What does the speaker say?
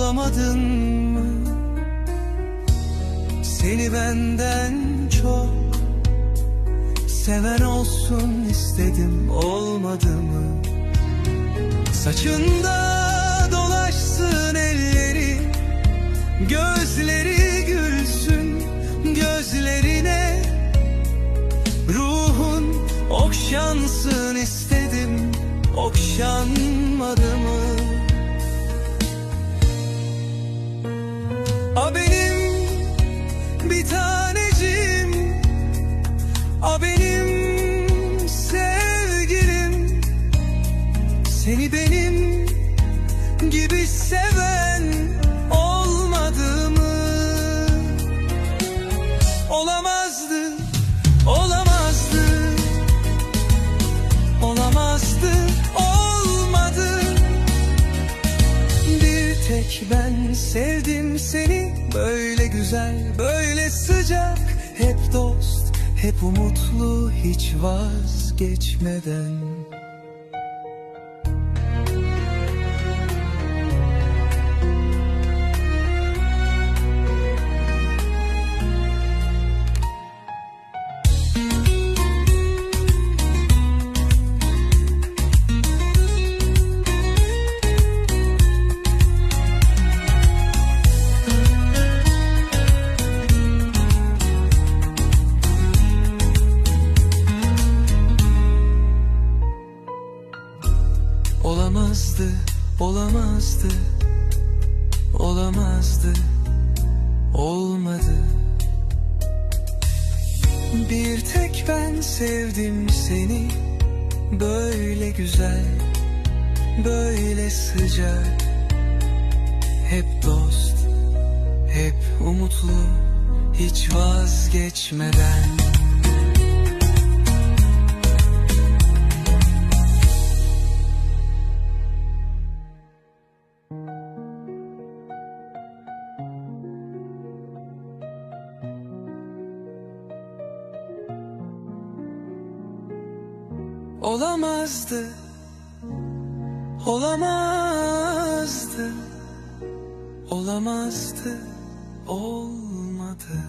olamadın mı? Seni benden çok seven olsun istedim olmadı mı? Saçında dolaşsın elleri Gözleri gülsün gözlerine Ruhun okşansın istedim Okşanmadı mı? Bir tanecim A benim sevgilim Seni benim gibi seven olmadı mı? Olamazdı, olamazdı Olamazdı, olmadı Bir tek ben sevdim seni Böyle güzel, böyle sıcak. Hep dost, hep umutlu Hiç vazgeçmeden Olamazdı, olamazdı, olamazdı, olmadı. Bir tek ben sevdim seni, böyle güzel, böyle sıcak. Hep dost, hep umutlu, hiç vazgeçmeden. Olamazdı. Olamazdı. Olamazdı. Olmadı.